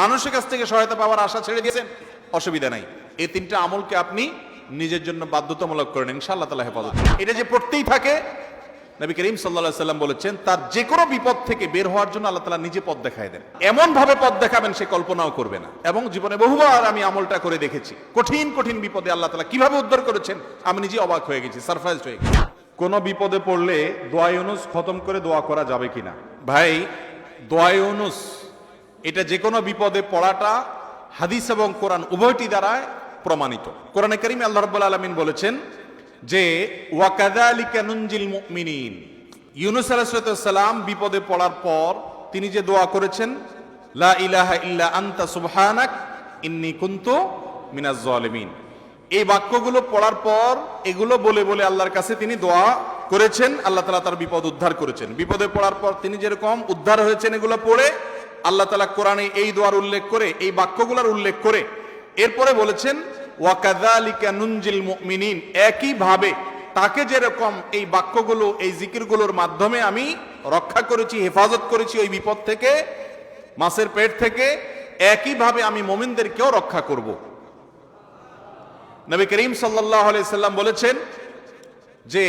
মানুষের কাছ থেকে সহায়তা পাওয়ার আশা ছেড়ে দিয়েছেন অসুবিধা নাই। এই তিনটা আমলকে আপনি নিজের জন্য বাধ্যতামূলক করেন ইনশাআল্লাহ তালা হেফাজত। এটা যে পড়তেই থাকে নবী করিম সাল্লাহ সাল্লাম বলেছেন তার যে কোনো বিপদ থেকে বের হওয়ার জন্য আল্লাহ তালা নিজে পথ দেখায় দেন। এমন ভাবে পথ দেখাবেন সে কল্পনাও করবে না। এবং জীবনে বহুবার আমি আমলটা করে দেখেছি কঠিন কঠিন বিপদে আল্লাহ তালা কীভাবে উদ্ধার করেছেন আমি নিজে অবাক হয়ে গেছি সারপ্রাইজ হয়ে গেছি। কোনো বিপদে পড়লে দোয়া ইউনুস খতম করে দোয়া করা যাবে কিনা? ভাই দোয়ায়নুস এটা যে কোনো বিপদে পড়াটা হাদিস এবং কোরআন উভয়টি দ্বারা প্রমাণিত। কোরআনে করিম আল্লাহ রাব্বুল আলামিন বলেছেন যে ওয়াকাদালিকা নুনজিল মুমিনিন। ইউনুস আলাইহিস সালাম বিপদে পড়ার পর তিনি যে দোয়া করেছেন, লা ইলাহা ইল্লা আনতা সুবহানাক, ইন্নী কুনতু মিনাজ জালিমিন। এই বাক্যগুলো পড়ার পর এগুলো বলে বলে আল্লাহর কাছে তিনি দোয়া করেছেন। আল্লাহ তালা তার বিপদ উদ্ধার করেছেন। বিপদে পড়ার পর তিনি যেরকম উদ্ধার হয়েছেন এগুলো পড়ে আল্লাহ তালা কোরআনে এই দোয়ার উল্লেখ করে, এই বাক্যগুলোর উল্লেখ করে, এরপরে বলেছেন ওয়াকাদালিকা নুনজিল মুমিনিন একই ভাবে তাকে যেরকম এই বাক্যগুলো, এই জিকিরগুলোর মাধ্যমে আমি রক্ষা করেছি, হেফাজত করেছি ওই বিপদ থেকে, মাছের পেট থেকে, একইভাবে আমি মোমিনদেরকেও রক্ষা করব। নবী করিম সাল্লাহ সাল্লাম বলেছেন যে,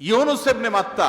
ইউনুস ইবনে মাত্তা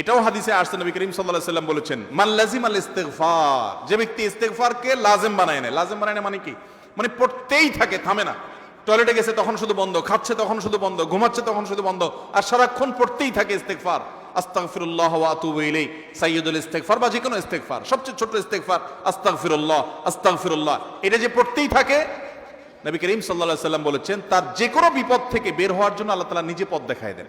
এটাও হাদিসে আসছে, নবী করিম আলাইহি সাল্লাম বলেছেন, মান লাজিম আল ইস্তেগফার যে ব্যক্তি ইস্তেগফারকে লাজিম বানায় নেয়। লাজিম বানায় নেয় মানে কি? মানে পড়তেই থাকে, থামে না। টয়লেটে গেছে তখন শুধু বন্ধ, খাচ্ছে তখন শুধু বন্ধ, ঘুমাচ্ছে তখন শুধু বন্ধ, আর সারাক্ষণ পড়তেই থাকে ইস্তেগফার। আস্তাগফিরুল্লাহ ওয়া আতুবু ইলাই সাইয়্যিদুল বা যে কোনো সবচেয়ে ছোট আস্তাগফিরুল্লাহ আস্তাগফিরুল্লাহ। এটা যে পড়তেই থাকে, নবী করিম সাল্লাল্লাহু আলাইহি সাল্লাম বলেছেন, তার যে কোনো বিপদ থেকে বের হওয়ার জন্য আল্লাহ তাআলা নিজে পথ দেখায় দেন।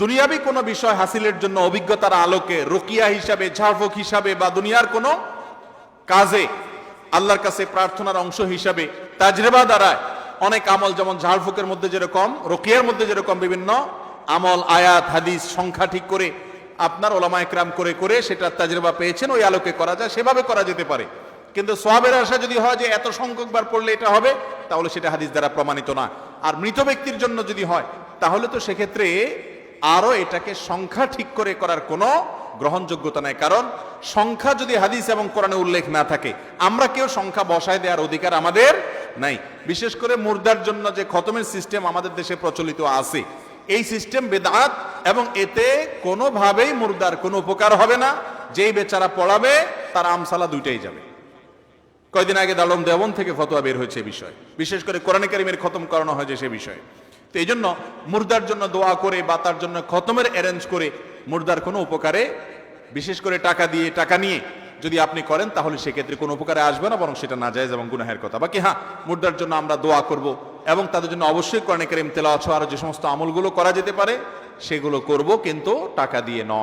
দুনিয়াবি কোনো বিষয় হাসিলের জন্য অভিজ্ঞতার আলোকে রকিয়া হিসাবে, ঝাড়ফুক হিসাবে বা দুনিয়ার কোনো কাজে আল্লাহর কাছে প্রার্থনার অংশ হিসাবে তাজরেবা দ্বারায় অনেক আমল যেমন ঝাড়ফুকের মধ্যে যেরকম, রকিয়ার মধ্যে যেরকম বিভিন্ন আমল, আয়াত, হাদিস, সংখ্যা ঠিক করে আপনার ওলামা একরাম করে করে সেটা তাজরেবা পেয়েছেন, ওই আলোকে করা যায়, সেভাবে করা যেতে পারে। কিন্তু সোয়াবের আশা যদি হয় যে এত সংখ্যক বার পড়লে এটা হবে, তাহলে সেটা হাদিস দ্বারা প্রমাণিত না। আর মৃত ব্যক্তির জন্য যদি হয়, তাহলে তো সেক্ষেত্রে আরও এটাকে সংখ্যা ঠিক করে করার কোনো গ্রহণযোগ্যতা নাই। কারণ সংখ্যা যদি হাদিস এবং কোরআনে উল্লেখ না থাকে, আমরা কেউ সংখ্যা বসায় দেওয়ার অধিকার আমাদের নাই। বিশেষ করে মুর্দার জন্য যে খতমের সিস্টেম আমাদের দেশে প্রচলিত আছে, এই সিস্টেম বেদাত এবং এতে কোনোভাবেই মুর্দার কোনো উপকার হবে না। যেই বেচারা পড়াবে, তার আমসালা দুইটাই যাবে। কয়দিন আগে দালম দেবন থেকে ফতোয়া বের হয়েছে বিষয়। বিশেষ করে কোরআনে কারিমের খতম করানো হয়েছে সে বিষয়ে। তো এই জন্য মুর্দার জন্য দোয়া করে বা তার জন্য খতমের অ্যারেঞ্জ করে মুর্দার কোনো উপকারে, বিশেষ করে টাকা দিয়ে টাকা নিয়ে যদি আপনি করেন, তাহলে সেক্ষেত্রে কোনো উপকারে আসবে না, বরং সেটা না যায় এবং গুনাহের কথা। বাকি হ্যাঁ মুর্দার জন্য আমরা দোয়া করব এবং তাদের জন্য অবশ্যই কর্ণে কারিম তেলা আছো আর যে সমস্ত আমলগুলো করা যেতে পারে, সেগুলো করব, কিন্তু টাকা দিয়ে নয়।